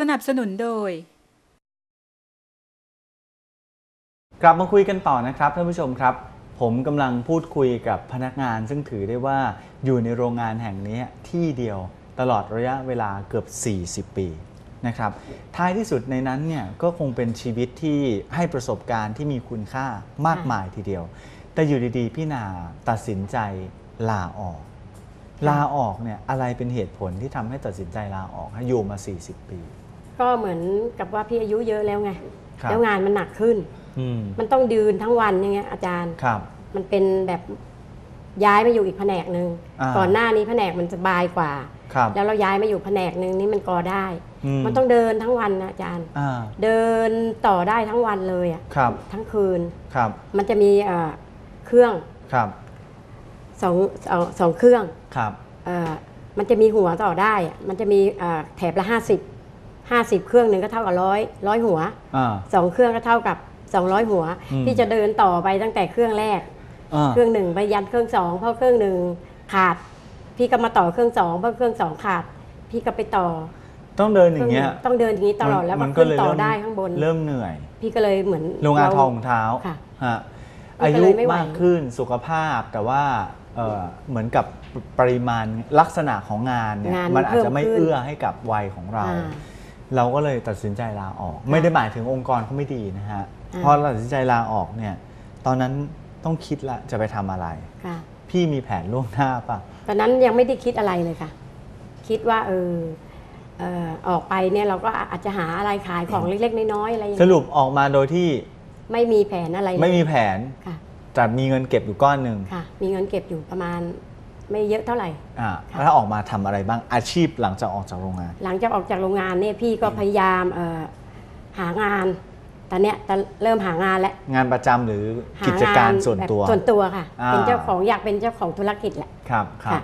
สนับสนุนโดย กลับมาคุยกันต่อนะครับท่านผู้ชมครับ ผมกำลังพูดคุยกับพนักงาน ซึ่งถือได้ว่าอยู่ในโรงงานแห่งนี้ที่เดียวตลอดระยะเวลาเกือบ 40 ปีนะครับท้ายที่สุดในนั้นเนี่ยก็คงเป็นชีวิตที่ให้ประสบการณ์ที่มีคุณค่ามากมายทีเดียว แต่อยู่ดีๆ พี่นาตัดสินใจลาออก ลาออกเนี่ยอะไรเป็นเหตุผลที่ทำให้ตัดสินใจลาออกให้อยู่มา 40 ปี ก็เหมือนกับว่าพี่อายุเยอะแล้วไง ครับ แล้วงานมันหนักขึ้น อืมมันต้องยืนทั้งวันอย่างเงี้ยอาจารย์ ครับ มันเป็นแบบย้ายมาอยู่อีกแผนกหนึ่งอ่า ก่อนหน้านี้แผนกมันสบายกว่า ครับ แล้วเราย้ายมาอยู่แผนกหนึ่งนี่มันกอได้ อืม มันต้องเดินทั้งวันนะอาจารย์ อ่าเดินต่อได้ทั้งวันเลยอะครับทั้งคืน ครับมันจะมีเอ่อเครื่องครับสองสองสองเครื่องครับ เอ่อมันจะมีหัวต่อได้อะมันจะมีเอ่อแถบละห้าสิบห้าสิบเครื่องหนึ่งก็เท่ากับร้อยร้อยหัวอ่า สองเครื่องก็เท่ากับ 200 หัว อืมพี่จะเดินต่อไปตั้งแต่เครื่องแรก อ่าเครื่องหนึ่งไปยันเครื่องสองเพราะเครื่องหนึ่งขาด พี่ก็มาต่อเครื่องสองเพราะเครื่องสองขาด พี่ก็ไปต่อต้องเดินอเครื่ย่างเงี้ยหนึ่ต้องเดินอย่างนี้ตลอดแล้วมัมันก็ขึ้นเลยต่อเริ่มได้ข้างบน เริ่มเหนื่อยพี่ก็เลยเหมือนโรงงานเรทองเท้าค่ะ ฮะมันอาก็ยุเลยไม่ไหว มากขึ้นสุขภาพแต่ว่าเอ่อเหมือนกับปริมาณลักษณะของงานเนี่ยงานมันอาจจะไม่เพิ่มขึ้นเอื้อให้กับวัยของเรา อ่า เราก็เลยตัดสินใจลาออก ไม่ได้หมายถึงองค์กรเขาไม่ดีนะฮะอ่าพอตัดสินใจลาออกเนี่ย ตอนนั้นต้องคิดละจะไปทำอะไรค่ะพี่มีแผนล่วงหน้าป่ะตอนนั้นยังไม่ได้คิดอะไรเลยค่ะ คิดว่าเออเอ่อออกไปเนี่ยเราก็อาจจะหาอะไรขายของเล็ก ๆ น้อยๆอะไรอย่างสเงี้ยรุปออกมาโดยที่ไม่มีแผนอะไรเลยไม่มีแผนค่ะแต่มีเงินเก็บอยู่ก้อนหนึ่งค่ะ มีเงินเก็บอยู่ประมาณ ไม่เยอะเท่าไหร่ อ่าค่ะแล้วออกมาทำอะไรบ้างอาชีพหลังจากออกจากโรงงาน หลังจากออกจากโรงงานเนี่ยพี่ก็พยายามเอ่อหางาน ตอนเนี้ยจะเริ่มหางานแล้วงานประจำหรือหากิจการงส่วนตัว แบบส่วนตัวค่ะ อ่า เป็นเจ้าของอยากเป็นเจ้าของธุรกิจแหละครับครับ ค่ะ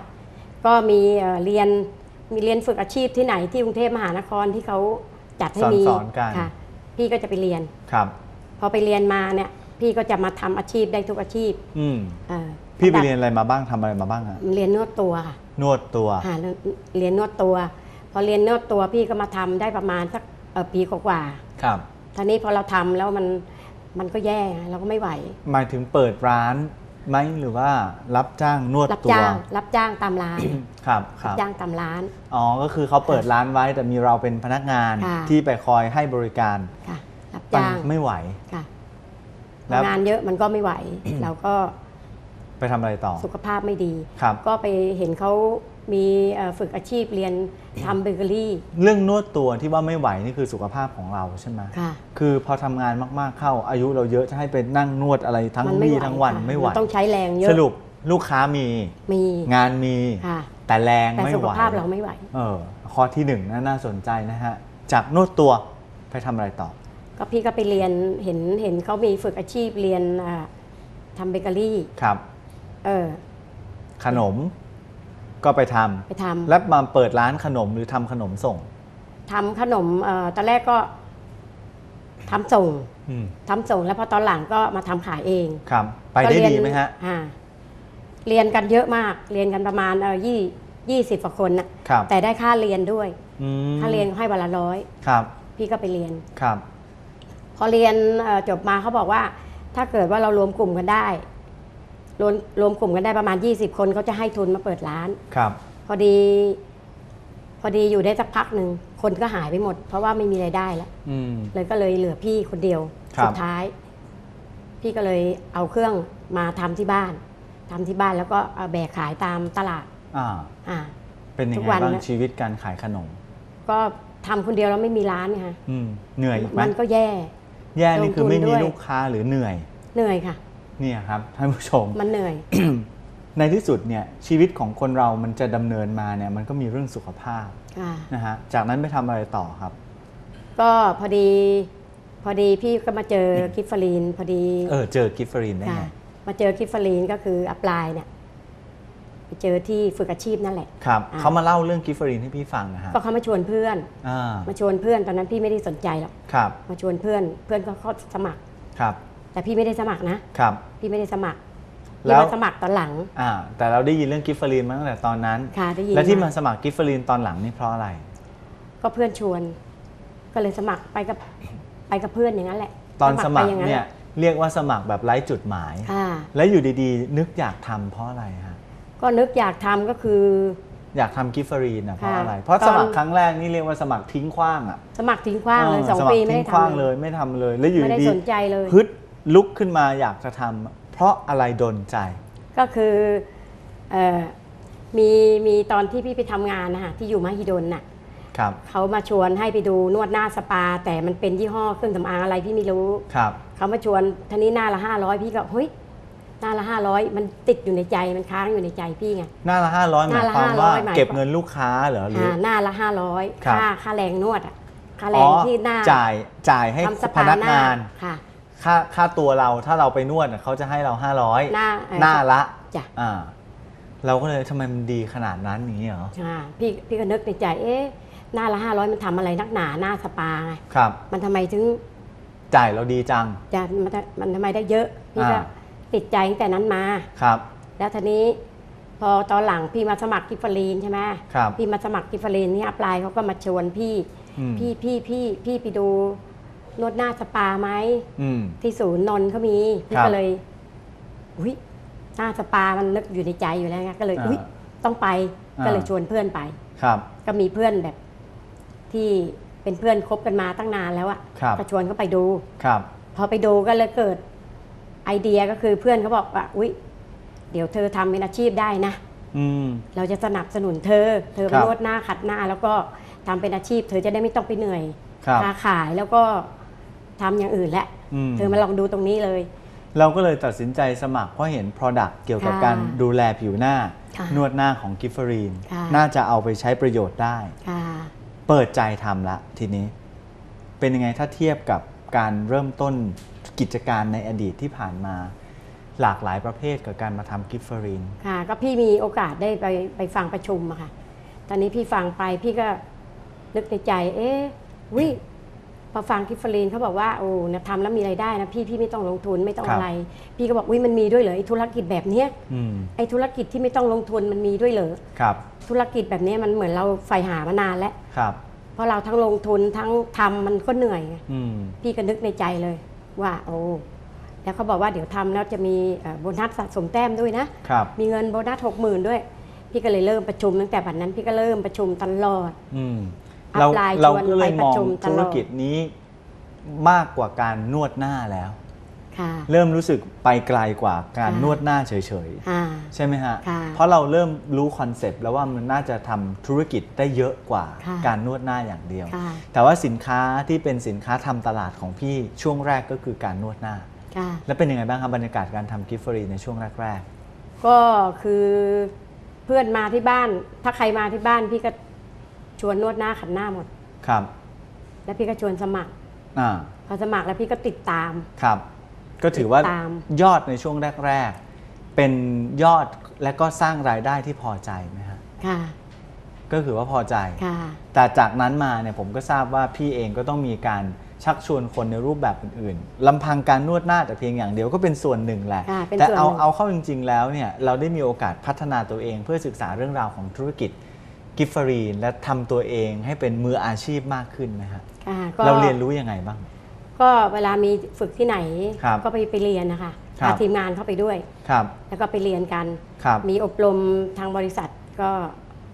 ก็มีเอ่อเรียนมีเรียนฝึกอาชีพที่ไหนที่กรุงเทพมหานครที่เขาจัดให้มีสอนๆกัน ค่ะ พี่ก็จะไปเรียน ครับ พอไปเรียนมาเนี่ยพี่ก็จะมาทำอาชีพได้ทุกอาชีพอืม เอ่อ พี่ไปเรียนอะไรมาบ้างทำอะไรมาบ้างอะเรียนนวดตัวค่ะนวดตัวหาเรียนนวดตัว พอเรียนนวดตัวพี่ก็มาทำได้ประมาณสักเอ่อปีกว่าๆครับทีนี้พอเราทำแล้วมันมันก็แย่เราก็ไม่ไหว หมายถึงเปิดร้านไหมหรือว่ารับจ้างนวดรับตัวจ้าง รับจ้างตามร้าน ครับครัรับบจ้างตามร้าน อ๋อ ก็คือเขาเปิดร้านไว้แต่มีเราเป็นพนักงานค่ะที่ไปคอยให้บริการ ค่ะ รับมันจ้าง ไม่ไหว ค่ะแล้วงานเยอะมันก็ไม่ไหว เราก็ ไปทำอะไรต่อ สุขภาพไม่ดี ครับ ก็ไปเห็นเขามีเอ่อฝึกอาชีพเรียนทำเบเกอรี่เรื่องนวดตัวที่ว่าไม่ไหวนี่คือสุขภาพของเราใช่ไหมค่ะ คือพอทำงานมากๆเข้าอายุเราเยอะจะให้ไปนั่งนวดอะไรทั้งมันไม่วี่ไหวทั้งวันค่ะไม่ไหว นต้องใช้แรงเยอะสรุปลูกค้ามีมีงานมี ค่ะ แต่แรงแต่ไม่สุไหขวภาพเราไม่ไหว เออข้อที่หนึ่งนะน่าสนใจนะฮะ จากนวดตัวไปทำอะไรต่อ ก็พี่ก็ไปเรียนเห็นเห็นเขามีฝึกอาชีพเรียนอ่าทำเบเกอรี่ ครับ เออ ขนมก็ไปทำไปทำ แล้วมาเปิดร้านขนมหรือทำขนมส่ง ทำขนมเอ่อตอนแรกก็ทำส่งอืมทำส่ง แล้วพอตอนหลังก็มาทำขายเองครับ ไปได้ก็เรียนดีไหมฮะ อ่าเรียนกันเยอะมาก เรียนกันประมาณเออยี่ยี่สิบกว่าคนนะครับแต่ได้ค่าเรียนด้วย อืมค่าเรียนให้วันละร้อย ครับพี่ก็ไปเรียน ครับ พอเรียนเอ่อจบมาเขาบอกว่า ถ้าเกิดว่าเรารวมกลุ่มกันได้ รวมรวมกลุ่มกันได้ประมาณ 20 คนเขาจะให้ทุนมาเปิดร้าน ครับ พอดี พอดีอยู่ได้สักพักหนึ่งคนก็หายไปหมด เพราะว่าไม่มีรายได้แล้วอืม เลยก็เลยเหลือพี่คนเดียวครับ สุดท้าย พี่ก็เลยเอาเครื่องมาทำที่บ้านทำที่บ้านแล้วก็เอาแบกขายตามตลาด อ่า อ่า เป็นยัทุงกไงวันบ้างนะ ชีวิตการขายขนม ก็ทำคนเดียวแล้วไม่มีร้านไงคะอืม เหนื่อยอีกไหมมันก็แย่ แย่นี่คือไม่มีลงทุนด้วย ลูกค้าหรือเหนื่อย เหนื่อยค่ะ เนี่ยครับท่านผู้ชม มันเหนื่อย ในที่สุดเนี่ยชีวิตของคนเรามันจะดำเนินมาเนี่ยมันก็มีเรื่องสุขภาพอ่านะฮะจากนั้นไปทำอะไรต่อครับ ก็พอดีพอดีพี่ก็มาเจอกิฟฟรีนพอดีเออเจอกิฟเฟอรีนได้ค่ะไงมาเจอกิฟฟรีนก็คืออัปลายเนี่ยไปเจอที่ฝึกอาชีพนั่นแหละครับอ่าเขามาเล่าเรื่องกิฟเฟอรีนให้พี่ฟังนะฮะก็เขามาชวนเพื่อนอ่ามาชวนเพื่อนตอนนั้นพี่ไม่ได้สนใจหรอกครับ มาชวนเพื่อนเพื่อนก็เขาสมัครครับ แต่พี่ไม่ได้สมัครนะ ครับ พี่ไม่ได้สมัครแล้พี่ว มาสมัครตอนหลังอ่าแต่เราได้ยินเรื่องกิฟเฟอรีนมาตั้งแต่ตอนนั้น ค่ะได้ยินและที่มาสมัครกิฟเฟอรีนตอนหลังนี่เพราะอะไร ก็เพื่อนชวนอก็เลยสมัครไปกับไปกับเพื่อนอย่างนั้นแหละตอนสมัคไปรอย่างเนี่ยเรียกว่าสมัครแบบไร้จุดหมาย ค่ะ แล้วอยู่ดีๆ นึกอยากทำเพราะอะไรฮะก็นึกอยากทำก็คือ อยากทำกิฟเฟอรีนอะเพราะค่ะอะไร เพราะตอนสมัครครั้งแรกนี่เรียกว่าสมัครทิ้งขว้างอะสมัครทิ้งขว้างเลยเสองมัครปีไม่ทิ้ได้งขว้างทำเลเลยยไม่ทำเลย แล้วอยู่ไม่ได้ดีสนใจเลย ฮึด ลุกขึ้นมาอยากจะทำเพราะอะไรดนใจ ก็คือเอ่อมีมีตอนที่พี่ไปทำงานนะคะที่อยู่มหิดลน่ะครับ เขามาชวนให้ไปดูนวดหน้าสปา แต่มันเป็นยี่ห้อเครื่องสำอางอะไรพี่ไม่รู้ครับ เขามาชวนท่านี้หน้าละห้าร้อยพี่ก็เฮ้ยหน้าละห้าร้อยมันติดอยู่ในใจมันค้างอยู่ในใจพี่ไง หน้าละห้าร้อยหหมาน้ายละความว่า500หมาย เก็บเงินลูกค้าเหรอหรือ อ่าหน้าละห้าร้อยครับ ค่าค่าแรงนวดอะค่าแรอ๋งอที่หน้าจ่ายจ่ายให้ทำสพปานักหน้างาน ค่ะ ค่าค่าตัวเราถ้าเราไปนวดน่ะเขาจะให้เรา500หน้าเอ่อหน้าละจ้ะ อ่า เราก็เลยทำไมมันดีขนาดนั้นอย่างนี้เหรออ่าพี่พี่ก็นึกในใจ เอ๊ะหน้าละห้าร้อยมันทำอะไรนักหนาหน้าสปาไงครับ มันทำไมถึงจ่ายเราดีจัง จะมันมันทำไมได้เยอะ พี่ก็อ่า ติดใจตั้งแต่นั้นมา ครับ แล้วทีนี้ พอตอนหลังพี่มาสมัครกิฟฟรีนใช่ไหมครับพี่มาสมัครกิฟฟรีนนี่อัปไลน์เขาก็มาชวนพี่ อืมพี่พี่พี่พี่ไปดู นวดหน้าสปาไหมอืม ที่ศูนย์นนท์เขามีพี่ครับก็เลยอุ้ยหน้าสปามันนึกอยู่ในใจอยู่แล้วไงก็เลยอ่าอุ้ยต้องไปอ่า ก็เลยชวนเพื่อนไป ครับ ก็มีเพื่อนแบบที่เป็นเพื่อนคบกันมาตั้งนานแล้วอะครับ ก็ชวนเขาไปดู ครับ พอไปดูก็เลยเกิดไอเดียก็คือเพื่อนเขาบอกว่าอุ๊ย เดี๋ยวเธอทำเป็นอาชีพได้นะ อืม เราจะสนับสนุนเธอ เธอไปครับนวดหน้าขัดหน้า แล้วก็ทำเป็นอาชีพ เธอจะได้ไม่ต้องไปเหนื่อยครับ ค้าขายแล้วก็ ทำอย่างอื่นแหละอืมเธอมาลองดูตรงนี้เลย เราก็เลยตัดสินใจสมัครเพราะเห็น Product เกี่ยวกับค่ะการดูแลผิวหน้าค่ะนวดหน้าของกิฟเฟอรีนค่ะน่าจะเอาไปใช้ประโยชน์ได้ค่ะเปิดใจทำละทีนี้ เป็นยังไงถ้าเทียบกับการเริ่มต้นกิจการในอดีตที่ผ่านมา หลากหลายประเภทกับการมาทำกิฟเฟอรีน ค่ะ ก็พี่มีโอกาสได้ไปไปฟังประชุมอะค่ะ ตอนนี้พี่ฟังไปพี่ก็นึกในใจ เอ๊ะวิ พอฟังกิฟฟรีนเขาบอกว่าโอ้นะทำแล้วมีรายได้นะพี่พี่ไม่ต้องลงทุนไม่ต้องครับอะไร พี่ก็บอกวิมันมีด้วยเหรอไอ้ธุรกิจแบบเนี้ยอืมไอ้ธุรกิจที่ไม่ต้องลงทุนมันมีด้วยเหรอครับธุรกิจแบบนี้มันเหมือนเราใฝ่หามานานแล้วครับเพราะเราทั้งลงทุนทั้งทำมันก็เหนื่อยไง อืมพี่ก็นึกในใจเลยว่าโอ้แล้วเขาบอกว่าเดี๋ยวทำแล้วจะมีเอ่อโบนัสสะสมแต้มด้วยนะ ครับมีเงินโบนัสหกหมื่นด้วย พี่ก็เลยเริ่มประชุมตั้งแต่บัดนั้นพี่ก็เริ่มประชุมตลอด อืมอัพ เราไลน์เราชวนก็เลยไปปมระองชุมตลอด ธุรกิจนี้มากกว่าการนวดหน้าแล้ว ค่ะ เริ่มรู้สึกไปไกลกว่าการค่ะ นวดหน้าเฉยอ่า ๆ ใช่ไหมฮะ ค่ะเพราะเราเริ่มรู้คอนเซปต์แล้วว่ามันน่าจะทำธุรกิจได้เยอะกว่าค่ะ การนวดหน้าอย่างเดียว ค่ะแต่ว่าสินค้าที่เป็นสินค้าทำตลาดของพี่ช่วงแรกก็คือการนวดหน้า ค่ะ แล้วเป็นยังไงบ้างครับบรรยากาศการทำกิฟต์ฟรีในช่วงแรกก็คือเพื่อนมาที่บ้าน ถ้าใครมาที่บ้านพี่ก็ ชวนนวดหน้าขันหน้าหมดๆครับ แล้วพี่ก็ชวนสมัครอ่า พอสมัครแล้วพี่ก็ติดตาม ครับ ก็ถือว่าติดตาม ยอดในช่วงแรก ๆ เป็นยอดและก็สร้างรายได้ที่พอใจไหมฮะ ค่ะ ก็คือว่าพอใจ ค่ะ แต่จากนั้นมาเนี่ยผมก็ทราบว่าพี่เองก็ต้องมีการชักชวนคนในรูปแบบอื่นๆลำพังการนวดหน้าแต่เพียงอย่างเดียวก็เป็นส่วนหนึ่งแหละ ค่ะเป็นแต่ส่วนเอาหนึ่งเอาเข้าจริง ๆ แล้วเนี่ยเราได้มีโอกาสพัฒนาตัวเองเพื่อศึกษาเรื่องราวของธุรกิจ กิฟฟรีนและทำตัวเองให้เป็นมืออาชีพมากขึ้นนะฮะค่ะเราเรียนรู้ยังไงบ้าง ก็เวลามีฝึกที่ไหนครับก็ไปไปเรียนนะคะครับ พาทีมงานเข้าไปด้วย ครับ แล้วก็ไปเรียนกัน ครับ มีอบรมทางบริษัทก็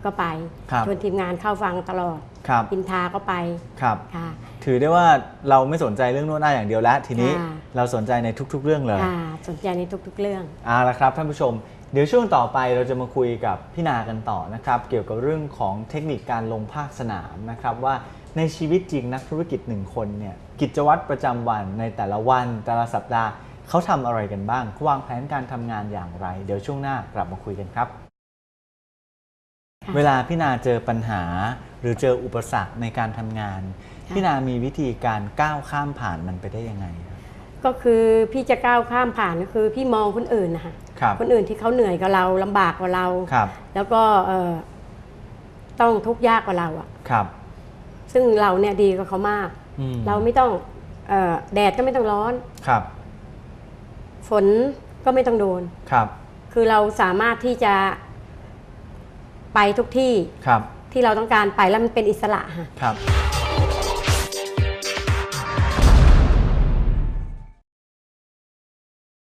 ก็ไปครับ ชวนทีมงานเข้าฟังตลอดครับอินทาก็ไปครับ ค่ะ ถือได้ว่าเราไม่สนใจเรื่องนวดหน้าอย่างเดียวแล้ว ทีนี้ค่ะ เราสนใจในทุกๆ เรื่องเลยค่ะสนใจในทุกๆเรื่อง เอาละครับท่านผู้ชม เดี๋ยวช่วงต่อไปเราจะมาคุยกับพี่นากันต่อนะครับ เกี่ยวกับเรื่องของเทคนิคการลงภาคสนามนะครับ ว่าในชีวิตจริงนักธุรกิจหนึ่งคนเนี่ยกิจวัตรประจำวันในแต่ละวันแต่ละสัปดาห์เขาทำอะไรกันบ้างเขาวางแผนการทำงานอย่างไร เดี๋ยวช่วงหน้ากลับมาคุยกันครับค่ะเวลาพี่นาเจอปัญหา หรือเจออุปสรรคในการทำงานค่ะพี่นามีวิธีการก้าวข้ามผ่านมันไปได้ยังไงครับก็คือพี่จะก้าวข้ามผ่านก็คือพี่มองคนอื่นนะคะ ครับคนอื่นที่เขาเหนื่อยกับเราลำบากกว่าเราครับ แล้วก็เอ่อต้องทุกข์ยากกว่าเราอะครับ ซึ่งเราเนี่ยดีกว่าเขามากอืมเราไม่ต้องเอ่อแดดก็ไม่ต้องร้อนครับ ฝนก็ไม่ต้องโดนครับ คือเราสามารถที่จะไปทุกที่ครับ ที่เราต้องการไปแล้วมันเป็นอิสระค่ะครับ